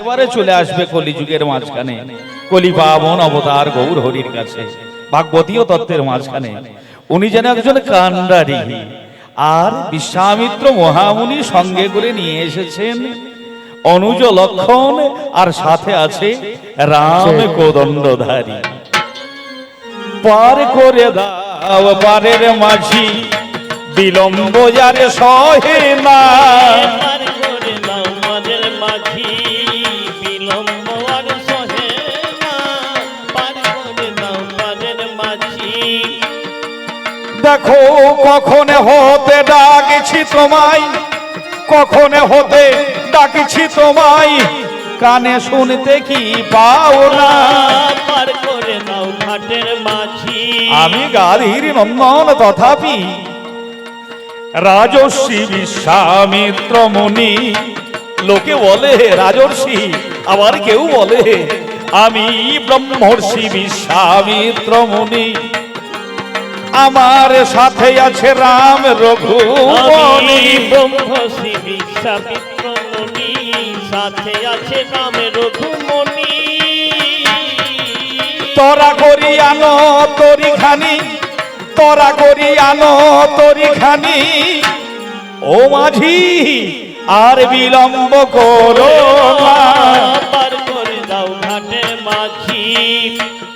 এবারে চলে আসবে কলিযুগের মাঝখানে। কলি পাবন অবতার গৌর হরির কাছে, ভাগবতীয় তত্ত্বের মাঝখানে। উনি যেন একজন কান্ডারি আর বিশ্বামিত্র মহামুনি সঙ্গে করে নিয়ে এসেছেন। অনুজ লক্ষণ, আর সাথে আছে রাম কোদণ্ডধারী। পার করে দাও পারের মাঝি, বিলম্ব যারে সহে না। দেখো কখন হতে ডাকছি তোমায় কখন হতে ডাকছি তোমায়। কানে শুনতে কি পাও না? পার করে দাও ঘাটের মাঝি। আমি গাধীর নন্দন তথাপি। রাজর্ষি বিশ্বামিত্র মুনি লোকে বলে রাজর্ষি আবার কেউ বলে আমি ব্রহ্মর্ষি বিশ্বামিত্র মুনি। আমার সাথে আছে রাম রঘুমণি ব্রহ্মশ্রী বিশ্বামিত্র সাথে আছে নামে রঘুমণি তোরা করি আনো তরি খানি তোরা করি আনো তরি খানি। ও মাঝি আর বিলম্ব করো পার করে দাও ঘাটের মাঝি।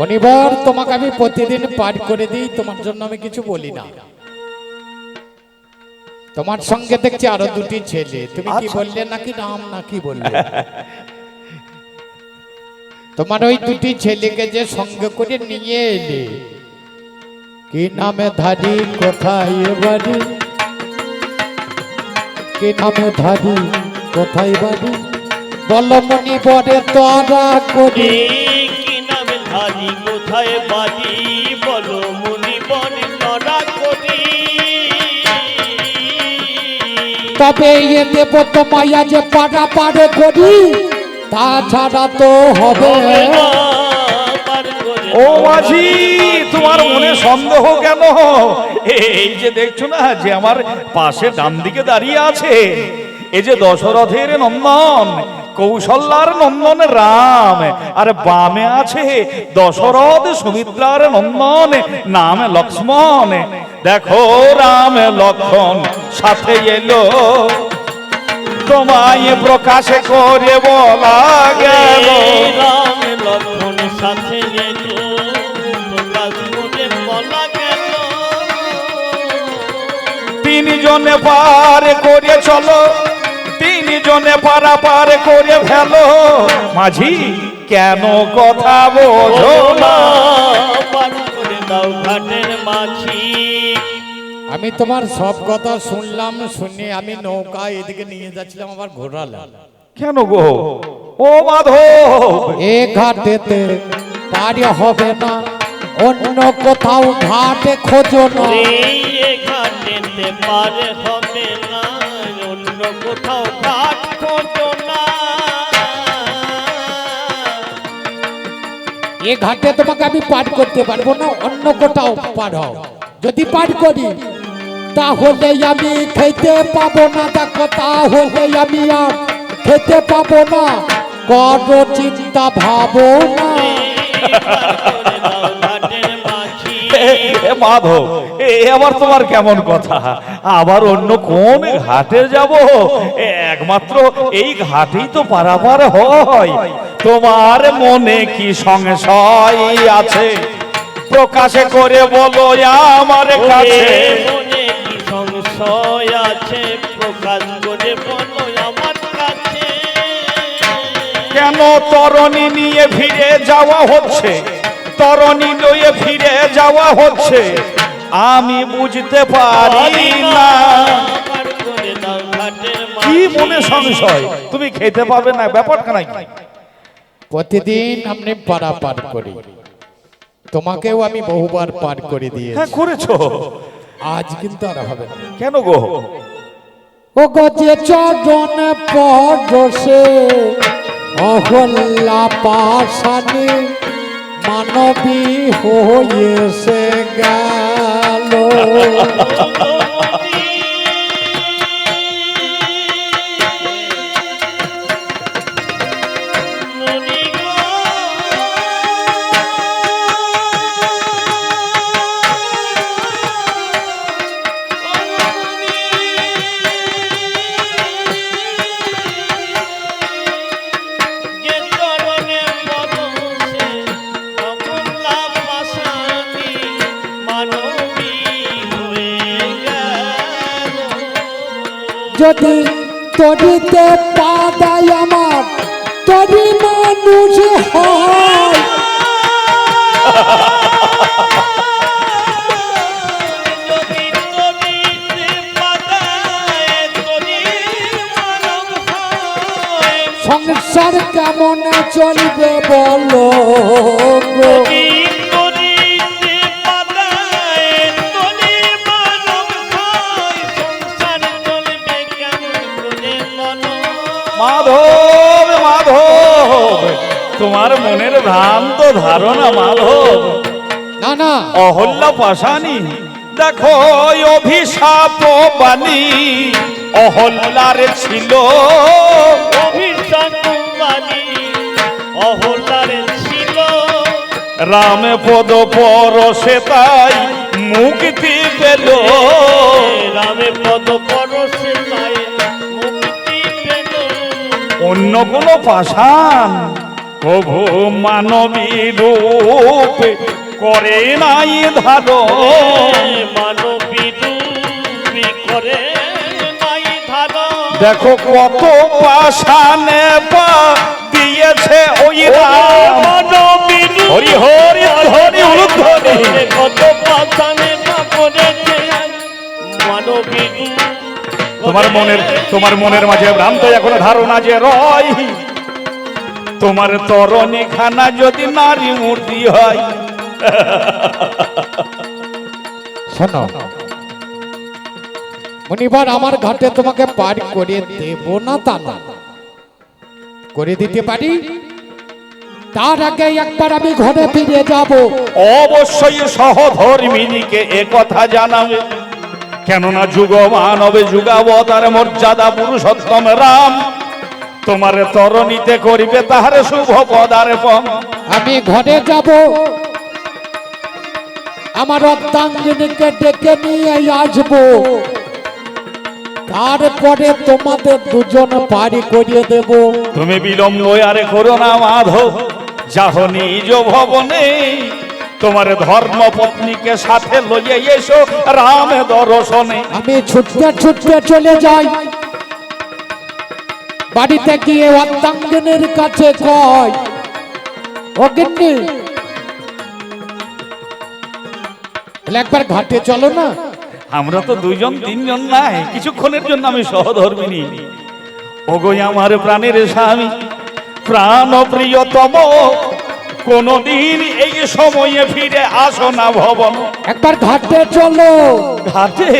শনিবার তোমাকে আমি প্রতিদিন পাঠ করে দিই তোমার জন্য আমি কিছু বলি না। তোমার সঙ্গে দেখছি আরও দুটি ছেলে। তুমি কি আচ্ছা। বললে নাকি নাম নাকি বললে? তোমার ওই দুটি ছেলেকে যে সঙ্গে করে নিয়ে এলে কি নামে ধারি কোথায় বাড়ি? কি নামে ধারি কোথায় বাড়ি? বলমনি বরে তোরা করি। কোথায় বাড়ি বলো মুনি বনে লড়া করি। তবে এ দেব তোমায় যে পাড়া পাড়ে করি তাছাড়া তো হবে ও মাঝি তোমার। মনে সন্দেহ কেন? এই যে দেখছ না যে আমার পাশে ডান দিকে দাঁড়িয়ে আছে এই যে দশরথের নন্দন কৌশল্যার নন্দন রাম। আর বামে আছে দশরথ সুমিত্রার নন্দন নাম লক্ষ্মণ। দেখো রাম লক্ষণ সাথে এলো। তোমায় প্রকাশ করে বলা গেল। রাম লক্ষণ সাথে এলো। তিনজনে পার করে চলো। তিনজনে পারা পার করে ফেলো। মাঝি কেন কথা বোঝো না? পার করে দাও ঘাটের মাঝি। আমি তোমার সব কথা শুনলাম শুনে আমি নৌকা এদিকে নিয়ে যাচ্ছিলাম আবার ঘোরালাম। কেন গো? ও মাধব এ ঘাটেতে পারি হবে না অন্য কোথাও ঘাটে খোঁজো না। এই ঘাটেতে পার হবে না। এ ঘাটে তোমাকে আমি পার করতে পারব না অন্য কোথাও পার হও। যদি পার করি তাহলে আমি খেতে পাবো না দেখো তাহলে আমি আর খেতে পাবো না। কত চিন্তা ভাবো না এ, মাধব এ আবার তোমার কেমন কথা? আবার অন্য কোন ঘাটে যাব? একমাত্র এই ঘাটেই তো পারাপার হয়। তোমার মনে কি সংশয় আছে? প্রকাশে করে বলো আমার কাছে। মনে কি সংশয় আছে? প্রকাশ করে বলো আমার কাছে। কেন তরণী নিয়ে ফিরে যাওয়া হচ্ছে? তরণী নিয়ে ফিরে যাওয়া হচ্ছে। আমি বুঝতে পারি না। কি মনে সংশয়? তুমি খেতে পাবে না ব্যাপারটা নাকি প্রতিদিন আপনি পারা পার করি। তোমাকেও আমি বহুবার পার করে দিয়ে হ্যাঁ করেছ। আজ কিন্তু আর হবে না। কেন গো? ও গজে চরণ পরশে অহল্লা পাশানি মানবী হয়েছে গেল যদি তরিতে পা দেয় আমার তরি মানুষ হয়। সংসার কেমন চলবে বলো ভ্রান্ত ধারণা মাধব। না না। অহল্যা পাশানি দেখো অভিশাপ বাণী। অহল্যার ছিল অভিষাক বাণী। ছিল। রামে পদ পরশে তাই মুক্তি পেল। রামে পদ পরশে তাই মুক্তি পেল। অন্য কোন পাষাণ প্রভু মানবী রূপ করে নাই ধারণ। মানবী রূপী করে নাই ধারণ। দেখো কত পাষাণে পা দিয়েছে ওই মানবী হরি হরি হরি উলুধ্বনি কত পাশানে পা করেছে মানবী তোমার মনের তোমার মনের মাঝে ভ্রান্ত এখনও ধারণা যে রয়। তোমার তরণী খানা যদি নারী মূর্তি হয়। শোনো মনিবার আমার ঘাটে তোমাকে পার করে দেব না তা না। করে দিতে পারি? তার আগে একবার আমি ঘরে ফিরে যাব। অবশ্যই সহধর্মিনীকে এ কথা জানাবে। কেননা যুগ মানবে যুগাবতার মর্যাদা পুরুষোত্তম রাম। তোমার তরণীতে করিবে তাহার শুভ পদার্পণ। আমি ঘরে যাব। আমার অর্ধাঙ্গিনীকে ডেকে নিয়ে আসব। তারপরে তোমাদের দুজন পারি করিয়ে দেব। তুমি বিলম্ব আরে করো না মাধব। যাহ নিজ ভবনে। তোমার ধর্ম পত্নীকে সাথে লইয়ে এসো রাম দর্শনে। আমি ছুটতে ছুটতে চলে যাই। বাড়িতে গিয়ে অর্ধাঙ্গিনীর কাছে কয়। একবার ঘাটে চলো না। আমরা তো দুইজন তিনজন নাই কিছুক্ষণের জন্য আমি সহধর্মিনী ওগো আমার প্রাণের স্বামী প্রাণ প্রিয়তম কোনদিন এই সময়ে ফিরে আসো না ভবন। একবার ঘাটে চলো। ঘাটে?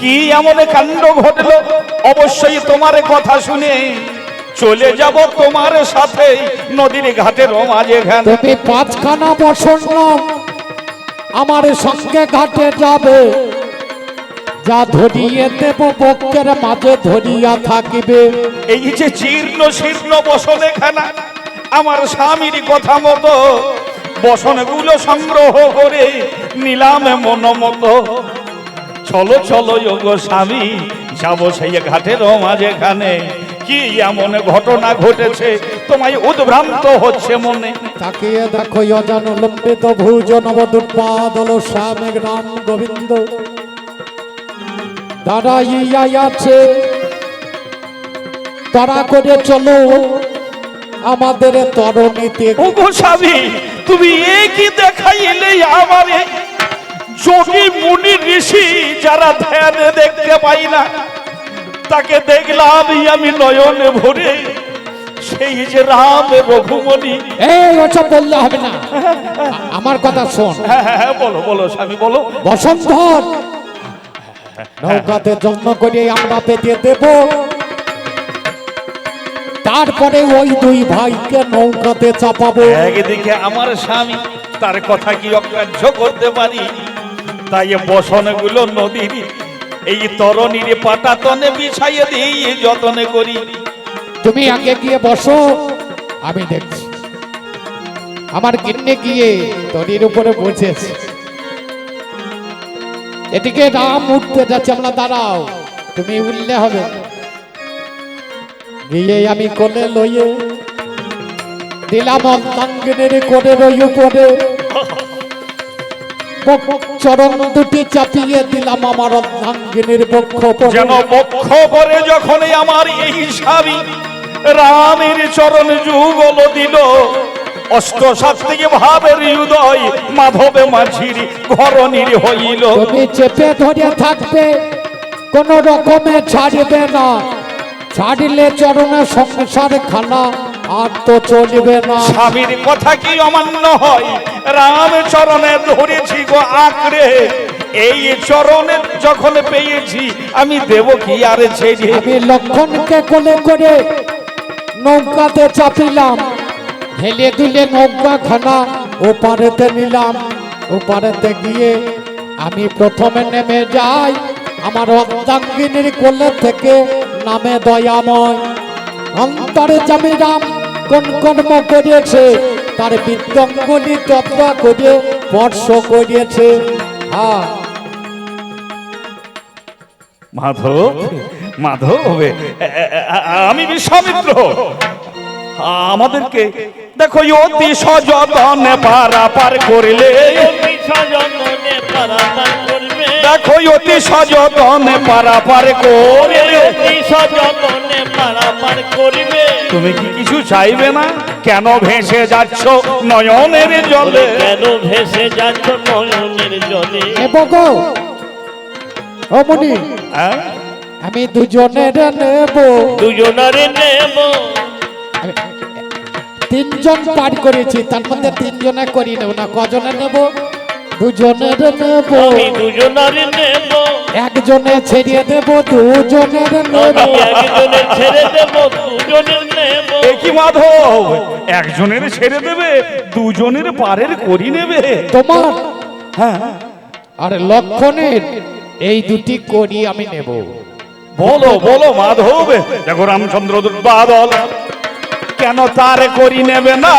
কি এমন কাণ্ড ঘটলো? অবশ্যই তোমার কথা শুনে চলে যাব তোমার সাথে নদীর ঘাটের মাঝে তুমি পাঁচখানা নাও আমার সঙ্গে ঘাটে যাবে। যা ধরিয়ে দেব বক্ষের মাঝে ধরিয়া থাকিবে। এই যে জীর্ণ শীর্ণ বসনে খানা আমার স্বামীর কথা মতো বসনগুলো সংগ্রহ করে নিলামে মন মতো চলো চলো যোগ স্বামী যাব সেই ঘাটের মাঝে খানে কি এমন ঘটনা ঘটেছে? তোমায় উদ্ভ্রান্ত হচ্ছে মনে। তাকিয়ে দেখো অজান লম্বিত ভুজ নবদুৎপাদল শ্যামেক রাম গোবিন্দ। দাঁড়াইয়া আছে। তারা করে চলো আমাদের তরণীতে। স্বামী তুমি এ কি দেখাইলে আমারে? যোগী মুনি ঋষি যারা ধ্যানে দেখতে পাই না তাকে দেখলাম আমি নয়নে ভরে সেই যে রাম রঘুমণি এই ওসব বললে হবে না। আমার কথা শোন। হ্যাঁ হ্যাঁ হ্যাঁ, বলো বলো স্বামী বলো। বসন্তর নৌকাতে জন্ম করে আমরা পেতে দেব। তারপরে ওই দুই ভাইকে নৌকাতে চাপাবো। একদিকে আমার স্বামী তার কথা কি অগ্রাহ্য করতে পারি? তাই বসনগুলো নদীর এই তরণীর পাটাতনে বিছাইয়ে দিই, যতনে করি। তুমি আগে গিয়ে বসো, আমি দেখছি। আমার কিন্নে গিয়ে তরির উপরে বসেছে। এদিকে রাম উঠতে যাচ্ছে, আমরা দাঁড়াও, তুমি উঠলে হবে। গিয়ে আমি কোলে লইয়ে দিলাম অন্তাঙ্গিনীর কোলে রই উপরে বক্ষ চরণ দুটি চাপিয়ে দিলাম আমার অর্ধাঙ্গিনীর বক্ষ পরে। যেন বক্ষ করে যখনই আমার এই স্বামী রামের চরণ যুগল দিল অষ্ট সাত্বিক ভাবের হৃদয় মাধবে মাঝির ঘরণীর হইল। তুমি চেপে ধরে থাকবে কোন রকমে ছাড়বে না। ছাড়লে চরণে সংসার খানা আর তো চলবে না। স্বামীর কথা কি অমান্য হয়? রাম চরণে ধরেছি গো আঁকড়ে। এই চরণে যখন পেয়েছি আমি দেব কি আর ছেড়ে? আমি লক্ষণকে কোলে করে নৌকাতে চাপিলাম। হেলে দিলে নৌকা খানা ওপারেতে নিলাম। ওপারেতে গিয়ে আমি প্রথমে নেমে যাই। আমার অর্ধাঙ্গিনীর কোলে থেকে নামে দয়াময় অন্তরে জামিরাম কোন কর্ম করিয়েছে তার বিদ্যঙ্গলি তত্ত্বা করে স্পর্শ করিয়েছে। হ্যাঁ মাধব মাধব আমি বিশ্বামিত্র আমাদেরকে দেখো অতি সযতনে পারাপার করলে। অতি সযতনে পারাপার দেখো অতি সযতনে পারাপার করলে অতি সযতনে পারাপার করবে। তুমি কি কিছু চাইবে না? কেন ভেসে যাচ্ছ নয়নের জলে? কেন ভেসে যাচ্ছ নয়নের জলে? নেব গো অমনি হ্যাঁ? আমি দুজনের নেব। দুজনারে নেব। তিনজন পার করেছি তার মধ্যে তিনজনে করি নেব না কজনে নেব? দুজনের নেব। আমি দুজনারে নেব। একজনে ছেড়ে দেব দুজনের নেব। আমি একজনের ছেড়ে দেব দুজনের নেব। এ কি মাধব? একজনের ছেড়ে দেবে দুজনের পারের করি নেবে। তোমার? হ্যাঁ। আর লক্ষণের এই দুটি করি আমি নেব। বলো বলো মাধব। দেখো রামচন্দ্র বাদল কেন তার করি নেবে না?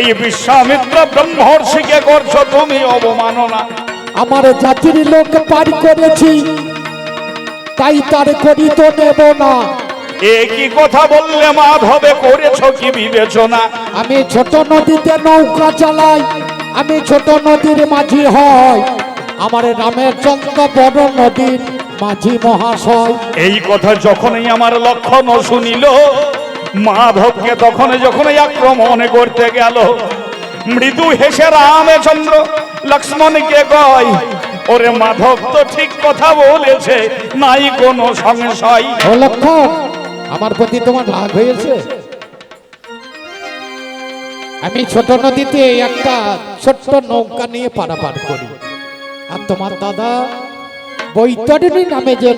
এই বিশ্বামিত্র ব্রহ্মর্ষিকে করছ তুমি অবমাননা। আমার জাতির লোক পার করেছি তাই তার করি তো নেব না। এ কি কথা বললে মাধবে করেছ কি বিবেচনা? আমি ছোট নদীতে নৌকা চালাই আমি ছোট নদীর মাঝি হয় আমার রামের চন্দ্র বড় নদীর মাঝি মহাশয়। এই কথা যখনই আমার লক্ষণ শুনিল মাধবকে তখন যখনই আক্রমণ করতে গেল, মৃদু হেসে, রামচন্দ্র, লক্ষ্মণকে কয়, ওরে মাধব তো ঠিক কথা বলেছে, নাই কোনো সংশয়। আমার প্রতি তোমার রাগ হয়েছে। আমি ছোট নদীতে একটা ছোট্ট নৌকা নিয়ে পারাপার করি। আর তোমার দাদা বৈতরণী নামে যে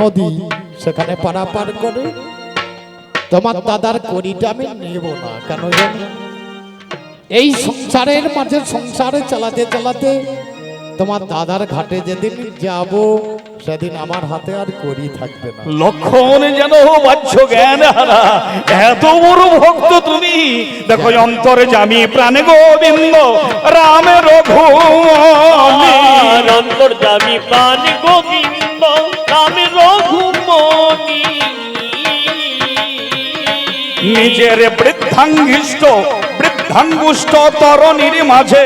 নদী, সেখানে পারাপার করে। তোমার দাদার করিটা আমি নেব না কেন জানো? এই সংসারের মাঝে সংসারে চালাতে চালাতে তোমার দাদার ঘাটে যেদিন যাব সেদিন আমার হাতে আর করি থাকবে না। লক্ষণ যেন বাহ্য জ্ঞান হারা এত বড় ভক্ত তুমি। দেখো অন্তরে জামি প্রাণে গোবিন্দ রামের রঘুমণি অন্তর অন্তর্যামী প্রাণ গোবিন্দ রামে রঘুমণি নিজের বৃদ্ধাঙ্গিষ্ট বৃদ্ধাঙ্গুষ্ট তরণীর মাঝে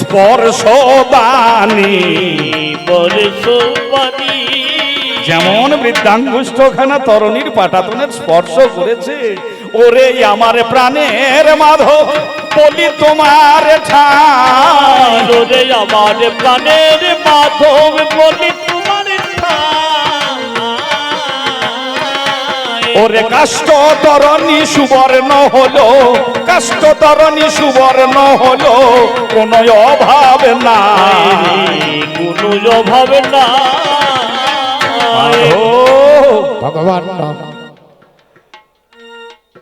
স্পর্শ দানি যেমন বৃদ্ধাঙ্গুষ্ট খানা তরণীর পাটাতনের স্পর্শ করেছে ওরে আমার প্রাণের মাধব বলি তোমার ঠাই রে আমার প্রাণের মাধব বলি তোমার ঠাই। ওরে কাষ্ট তরণী সুবর্ণ হলো কাষ্ট তরণী সুবর্ণ হলো কোনো অভাব নাই। কোনো অভাব না ভগবান রাম।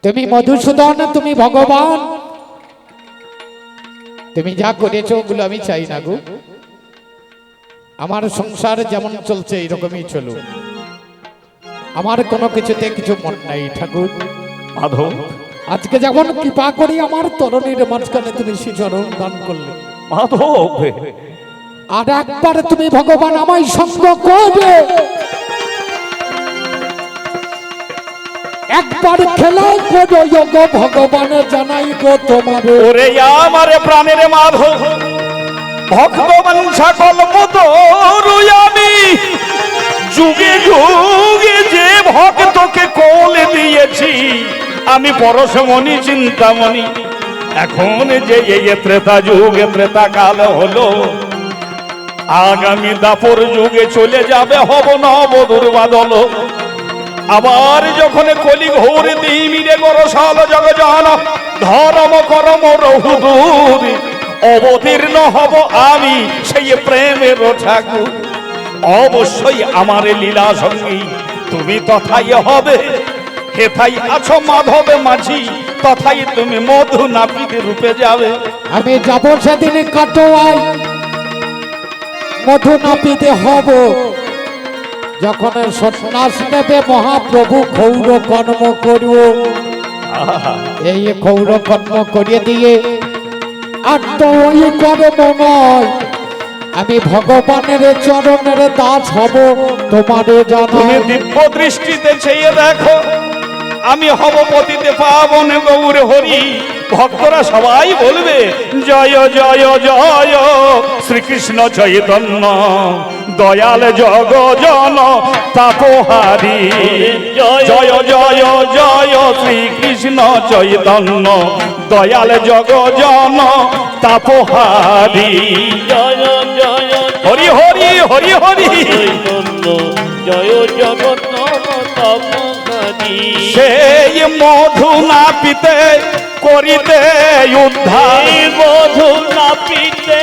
তুমি মধুসূদন তুমি ভগবান। তুমি যা করেছ ওগুলো আমি চাই না গো। আমার সংসার যেমন চলছে এইরকমই চলুক। আমার কোনো কিছুতে কিছু মন নাই ঠাকুর। মাধব। আজকে যেমন কৃপা করি আমার তরণীর মাঝখানে তুমি শ্রীচরণ দান করলে। মাধব। আর একবার তুমি ভগবান আমায় সঙ্গ করবে। একবার খেলাই করো গো ভগবান জানাই গো তোমার ওরে আমার প্রাণের মাধব ভগবান সকল মতো আমি। যুগে যুগে যে ভক্তকে কোলে দিয়েছি, আমি পরশমণি, চিন্তামণি। এখন যে এই ত্রেতা যুগে, ত্রেতা কাল হলো, আগামী দাপর যুগে চলে যাবে হব নব দুর্বাদল আবার যখন কলি ঘোর দিমিরে গরসাল জগজন ধর্ম করম রহুদূর অবতীর্ণ হব আমি সেই প্রেমের ঠাকুর। অবশ্যই আমার লীলা সঙ্গী। তুমি তথাই হবে হেথাই আছো মাধবে মাঝি তথাই তুমি মধু নাপিত রূপে যাবে। আমি যাব সেদিন কাটোয়াই মধু নাপিতে হব। যখন সন্ন্যাস নেবে মহাপ্রভু ক্ষৌর কর্ম করব এই ক্ষৌর কর্ম করিয়ে দিয়ে আর তো ওই কর্ম নয়। আমি ভগবানের চরণের দাস হব তোমারে তুমি জানো দিব্য দৃষ্টিতে চেয়ে দেখো আমি হব পতিতে পাবন গৌর হরি। ভক্তরা সবাই বলবে জয় জয় জয় শ্রীকৃষ্ণ চৈতন্য দয়াল জগ জন তাপহারি জয় জয় জয় শ্রীকৃষ্ণ চৈতন্য দয়াল জগ জন তাপহারি জয় জয় হরি হরি হরি হরি। জয় জগন্নাথ সেই মধু না পিতে করিতে উদ্ধার। মধু না পিতে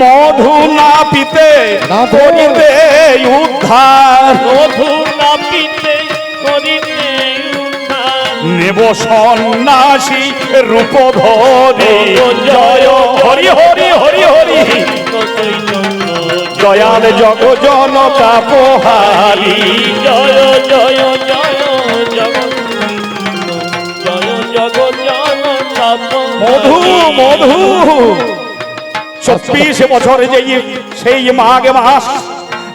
মধু না পিতে করিতে উদ্ধার। মধু না পিতে করিতে নেব সন্ন্যাসী রূপ ধরে জয় হরি হরি। দয়াল জগজন তাপহারি জয় জয় জয় মধু মধু। চব্বিশ বছর যে সেই মাঘ মাস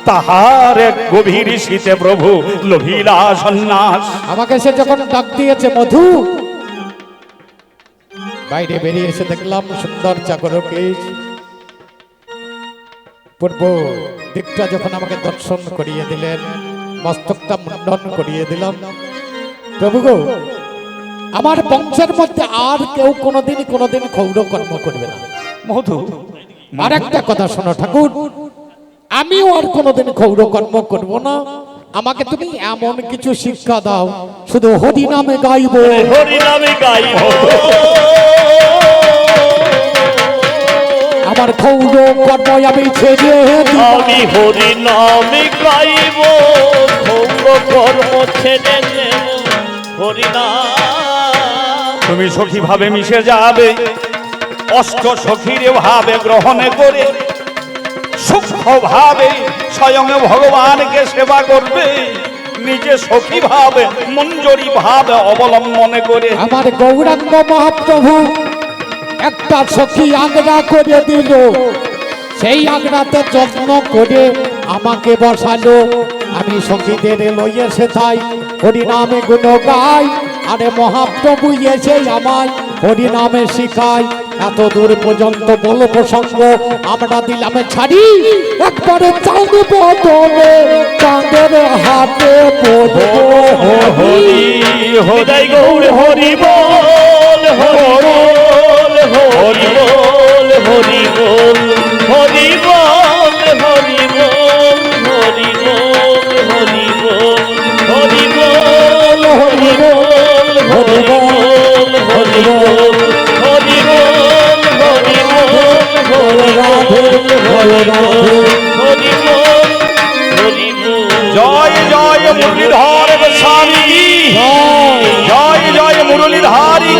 তাহার এক গভীর শীতে প্রভু লোভিলা সন্ন্যাস। আমাকে সে যখন ডাক দিয়েছে মধু। বাইরে বেরিয়ে এসে দেখলাম সুন্দর চাকরকে পূর্ব দিকটা যখন আমাকে দর্শন করিয়ে দিলেন মস্তকটা মুন্ডন করিয়ে দিলাম। প্রভু গো আমার বংশের মধ্যে আর কেউ কোনোদিন কোনোদিন ক্ষৌর কর্ম করবে না। মধু আর একটা কথা শোনো ঠাকুর আমিও আর কোনোদিন ক্ষৌর কর্ম করব না। আমাকে তুমি এমন কিছু শিক্ষা দাও শুধু হরি নামে গাইব। হরি নামে গাইব। আমার ক্ষৌর কর্ম আমি ছেড়ে। আমি হরি নামে গাইব ভঙ্গ কর্ম ছেড়ে দেব হরি নাম তুমি সখী ভাবে মিশে যাবে অষ্ট সখীর ভাবে গ্রহণ করে সূক্ষ্ম ভাবে স্বয়ং ভগবানকে সেবা করবে নিজে সখী ভাবে মঞ্জরি ভাবে অবলম্বন করে আমার গৌরাঙ্গ মহাপ্রভু একটা সখী আগ্রা করে দিল। সেই আগ্রাতে যত্ন করে আমাকে বসালো। আমি সখীদের লইয়ে সেথাই হরিনামে গুণ গাই। আরে মহাপ্রভু এসে আমায় হরিনামে শিখায়। এত দূর পর্যন্ত বল প্রসঙ্গ আমরা দিলাম ছাড়ি। একবারে চাঁদ বদলে চাঁদের হাতে হরি হৃদয় গৌর হরি বল, হরি জয় জয় মুরলীধর গোস্বামী। জয়। জয় মুরলীধারী।